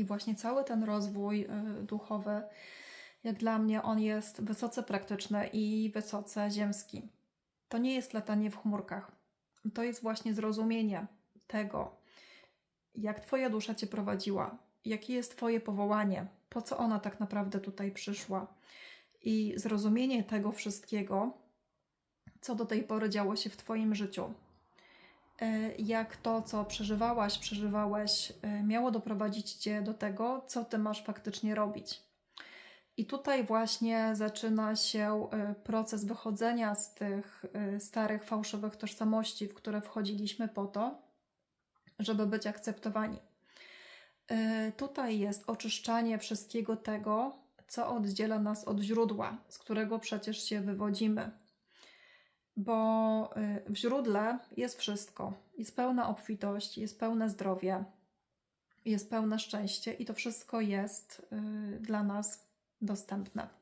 I właśnie cały ten rozwój y, duchowy, jak dla mnie, on jest wysoce praktyczny i wysoce ziemski. To nie jest latanie w chmurkach. To jest właśnie zrozumienie tego, jak Twoja dusza Cię prowadziła, jakie jest Twoje powołanie, po co ona tak naprawdę tutaj przyszła. I zrozumienie tego wszystkiego, co do tej pory działo się w Twoim życiu. E, Jak to, co przeżywałaś, przeżywałeś, e, miało doprowadzić Cię do tego, co Ty masz faktycznie robić. I tutaj właśnie zaczyna się e, proces wychodzenia z tych starych, fałszywych tożsamości, w które wchodziliśmy po to, żeby być akceptowani. Tutaj jest oczyszczanie wszystkiego tego, co oddziela nas od źródła, z którego przecież się wywodzimy. Bo y, w źródle jest wszystko. Jest pełna obfitość, jest pełne zdrowie, jest pełne szczęście i to wszystko jest y, dla nas dostępne.